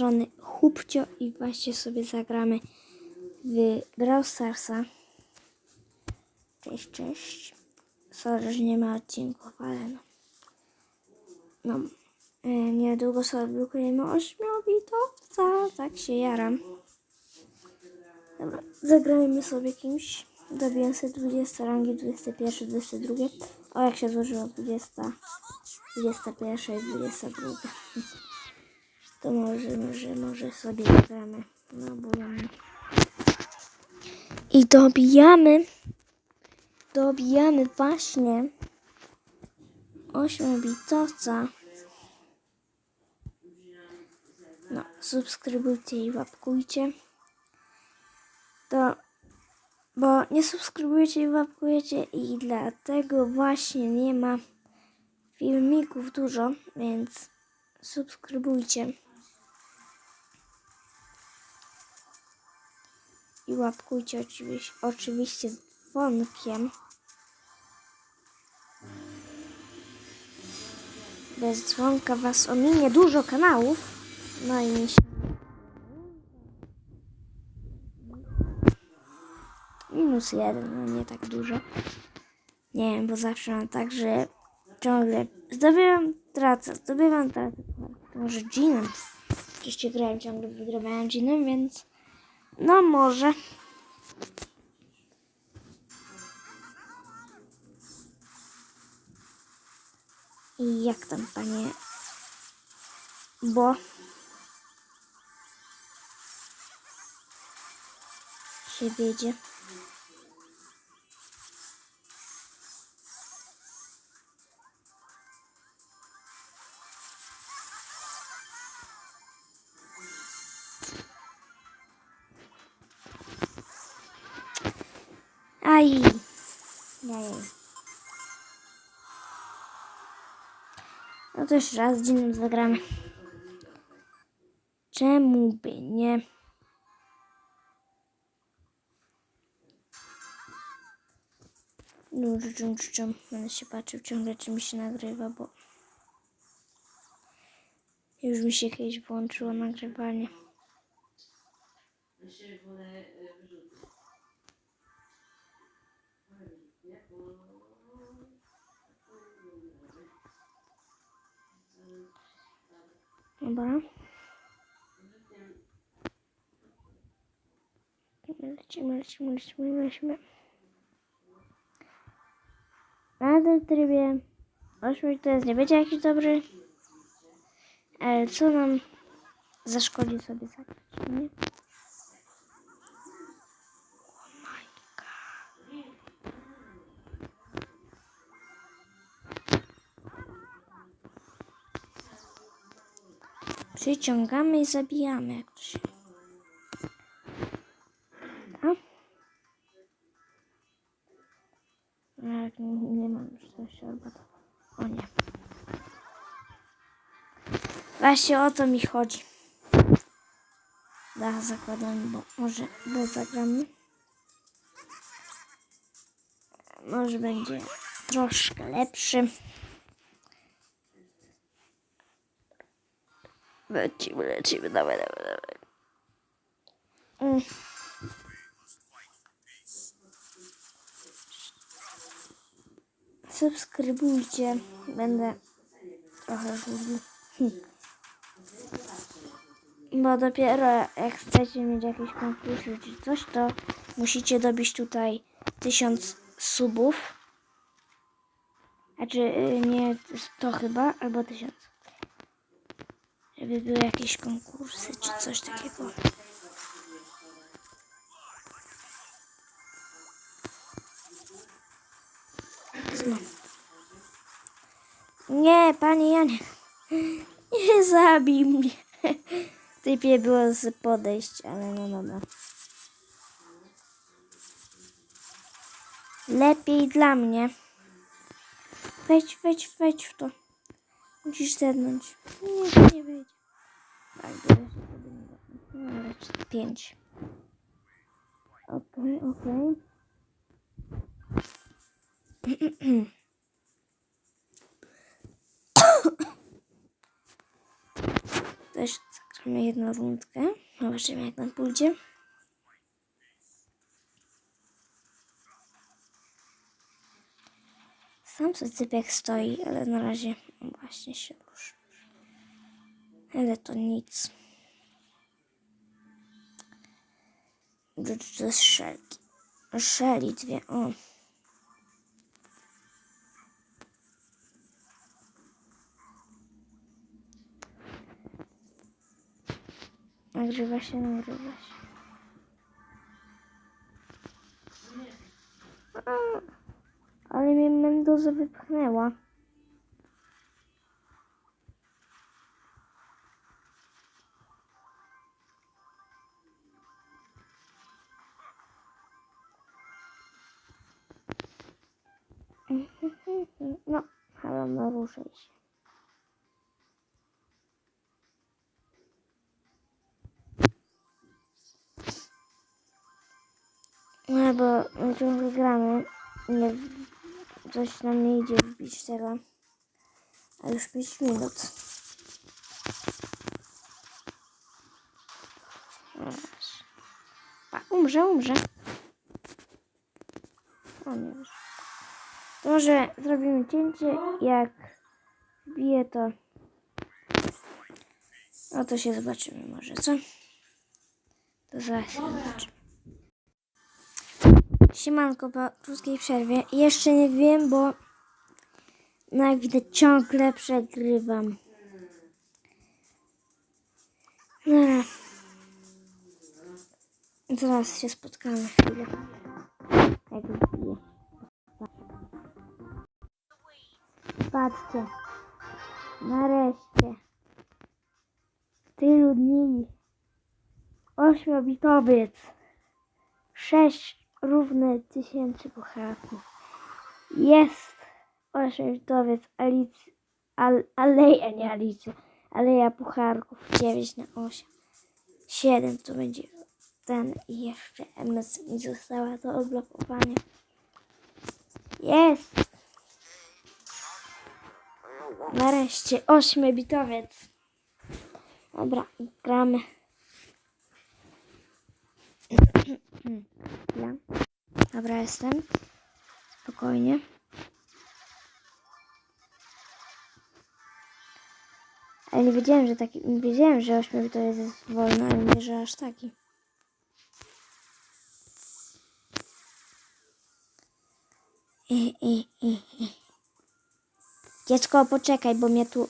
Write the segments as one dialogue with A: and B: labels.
A: strony Hubcio i właśnie sobie zagramy w Brawl Starsa. Cześć, cześć. Sorry, że nie ma odcinków, ale no. No, e, niedługo sobie blokujemy ośmiobitowca, tak się jaram. Dobra, zagrajmy sobie kimś. Dobiłem sobie 20 rangi, 21, 22. O, jak się złożyło 20, 21 i 22. To może, może, może sobie zagramy na obojętnie. I dobijamy, dobijamy właśnie ośmiobitowca. No, subskrybujcie i łapkujcie. To, bo nie subskrybujecie i łapkujecie i dlatego właśnie nie ma filmików dużo, więc subskrybujcie. I łapkujcie oczywiście, oczywiście z dzwonkiem. Bez dzwonka was ominie dużo kanałów. No i mi się... Minus jeden, no nie tak dużo. Nie wiem, bo zawsze mam tak, że ciągle zdobywam, tracę, zdobywam, tracę. Może Jeanem. Oczywiście grałem ciągle, wygrywałem Jeanem, więc no może. I jak tam, panie? Bo się wiedzie. Aj. Jaj. No to jeszcze raz z dziennym zagramy. Czemu by nie? No, czym, czym, Będę się patrzył ciągle, czy mi się nagrywa, bo już mi się kiedyś włączyło nagrywanie. Dobra. Lecimy, lecimy, lecimy, lecimy. Na tym trybie ośmiu to jest nie będzie jakiś dobry. Ale co nam zaszkodzi sobie zagrać, nie? Przyciągamy i zabijamy, jak to się. A? No, Jak nie, nie mam już albo to. O nie. Właśnie o to mi chodzi. Da, zakładam, bo może, bo zagramy. Może będzie troszkę lepszy. Lecimy, lecimy, dawaj, dawaj, dawaj. Mm. Subskrybujcie, będę trochę długi. Hm. Bo dopiero jak chcecie mieć jakieś konkursy czy coś, to musicie dobić tutaj tysiąc subów. Znaczy nie to chyba, albo tysiąc. Żeby były jakieś konkursy czy coś takiego. Nie, panie Janie. Nie zabij mnie. Typie było z podejść, ale no dobra. Lepiej dla mnie. Wejdź, wejdź, wejdź w to. Musisz zednąć. Nie, nie wyjdzie. Tak, No, raczej pięć. Okej, okej. Też zagram. Mamy jedną rundkę. Zobaczymy jak nam pójdzie. Sam sobie cypek stoi, ale na razie no właśnie się ruszy. Ale to nic. To jest szelki. Szeli dwie, o. Nagrywa się, nagrywa się. Ale mnie Mendoza wypchnęła. No, ale no ruszaj się. No bo my ciągle gramy. Nie, coś nam nie idzie wbić tego. A już 5 minut. Pa, umrze, umrze. O nie. To może zrobimy cięcie. Jak wbije to. No to się zobaczymy może, co? To zaraz się zobaczymy. Siemanko po krótkiej przerwie. Jeszcze nie wiem, bo no jak widać ciągle przegrywam. Dobra. Zaraz się spotkamy chwilę. Wbiję. Patrzcie. Nareszcie. Tylu dni. Ośmiobitowiec. Sześć równe tysięcy pucharków. Jest ośmiobitowiec Alicji. Al, aleja, nie Alicja. Aleja pucharków. 9 na 8. 7 to będzie ten i jeszcze MS mi została do odblokowania. Jest! Nareszcie ośmiobitowiec. Dobra, gramy. Ja. Dobra, jestem. Spokojnie. Ale nie wiedziałem, że taki. Nie wiedziałem, że ośmiobitowiec jest wolny, ale nie, że aż taki. I, i, i, i. Dziecko, poczekaj, bo mnie tu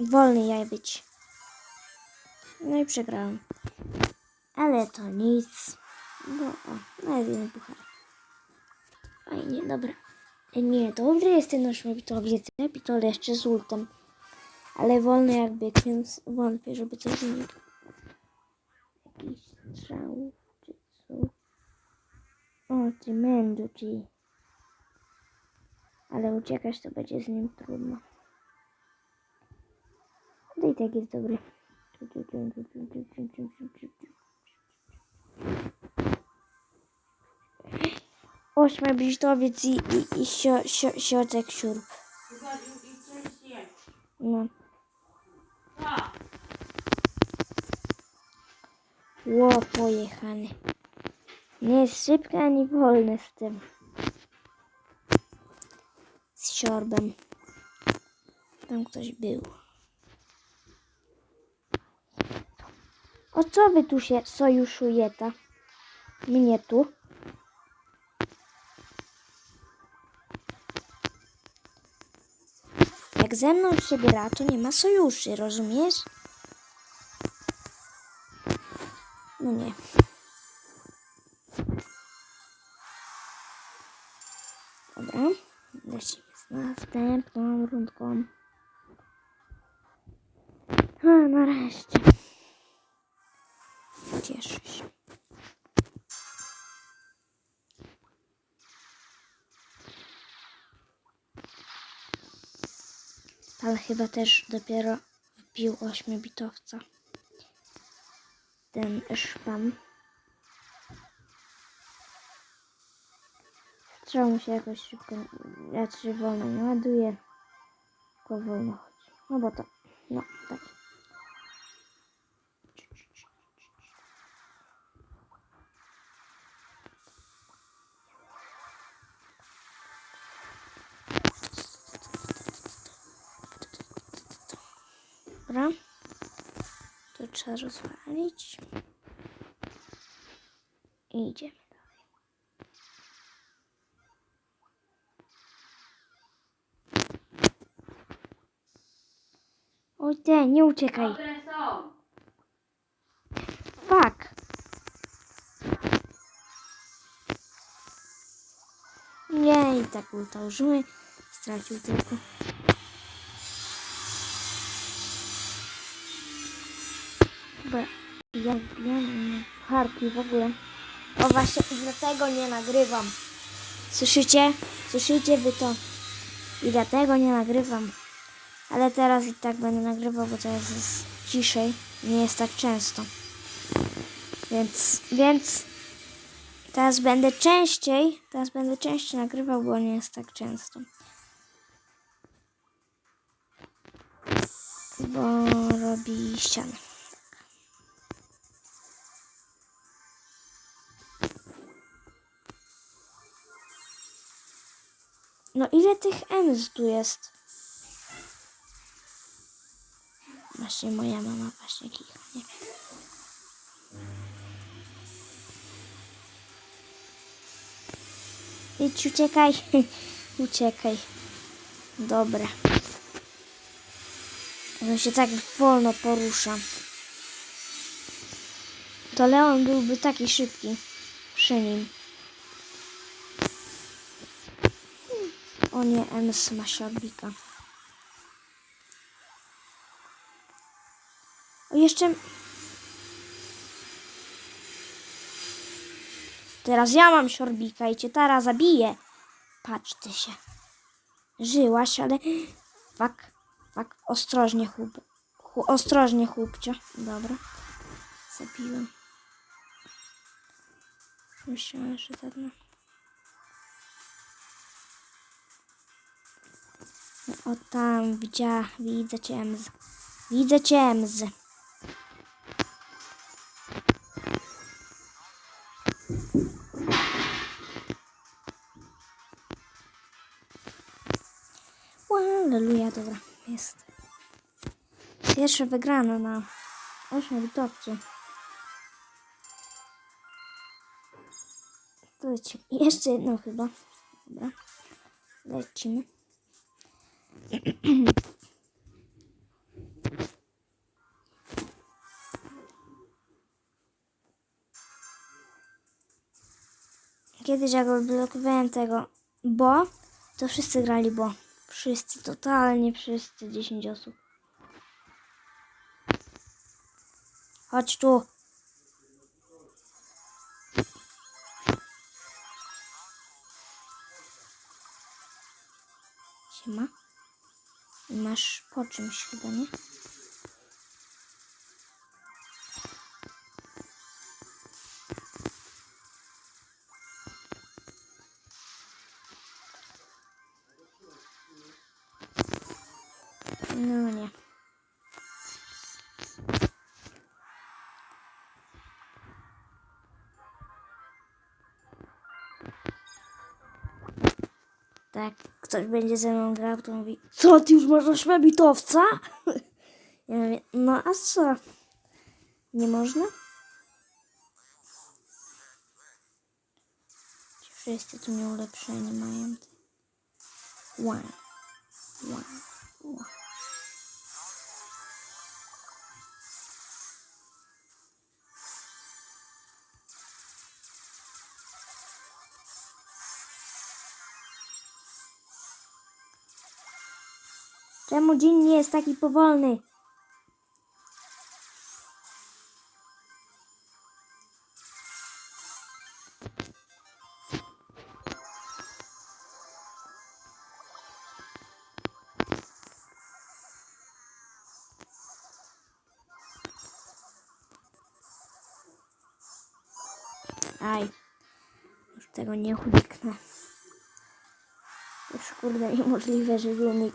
A: wolny jaj być. No i przegrałem. Ale to nic. No, o, nawet jeden puchar. Fajnie, dobra. Nie, dobry jest ten nasz mobitowiec. Pitol jeszcze z ultem. Ale wolny jak byk, więc wątpię, żeby coś zmienił. Jakiś strzał, czy co? O, ty mędu, ci. Ale uciekać to będzie z nim trudno. Ale i tak jest dobry. Ośmiobitowiec i, i, i sio, sio, siocek siurb. No. Ło, pojechany. Nie jest szybki ani wolny z tym. Z siorbem. Tam ktoś był. O co wy tu się sojuszujecie? Mnie tu. Ze mną się gra, to nie ma sojuszy, rozumiesz? No nie. Dobra, lecimy z następną rundką. A, nareszcie. Cieszę się. Ale chyba też dopiero wbił ośmiobitowca. Ten szpan. Strzał mu się jakoś szybko, raczej wolno nie ładuje. Tylko wolno chodzi. No bo to, no tak. Dobra. To trzeba rozwalić. I idziemy dalej. Oj, nie uciekaj. Fuck. Nie, i tak ulta użyły. Stracił tylko. Dobra, ja wbijam harki w ogóle. O właśnie, dlatego nie nagrywam. Słyszycie? Słyszycie wy to? I dlatego nie nagrywam. Ale teraz i tak będę nagrywał, bo teraz jest ciszej. Nie jest tak często. Więc, więc teraz będę częściej, teraz będę częściej nagrywał, bo nie jest tak często. Bo robi ścianę. No ile tych M's tu jest? Właśnie moja mama właśnie kicha, nie? Idź, uciekaj. uciekaj. Dobra. On się tak wolno porusza. To Leon byłby taki szybki przy nim. O nie, Ems ma siodbika. O, jeszcze... Teraz ja mam siorbika i cię tara zabiję. Patrz ty się. Żyłaś, ale... Fuck, fuck. Ostrożnie, chłop. Chu, ostrożnie, chłopcio. Dobra. Zabiłem. Myślałem, że ten... o tam, widzia, widzę cię, Emz. Widzę cię, Emz. Halleluja, dobra, jest. Pierwsza wygrana na 8 bitowcu. To lecimy. Jeszcze jedną chyba. Dobra. Lecimy. Kiedyś jak odblokowałem tego bo, to wszyscy grali bo. Wszyscy, totalnie wszyscy, 10 osób. Chodź tu. Masz po czymś chyba, nie? No nie. Tak, ktoś będzie ze mną grał, to mówi, co ty już masz ośmiobitowca? Ja mówię, no a co? Nie można? Ci wszyscy tu mnie ulepszeni mają. Wow. Wow. Wow. Czemu dzień nie jest taki powolny? Aj, już tego nie uniknę. Jest kurde niemożliwe, żeby uniknąć.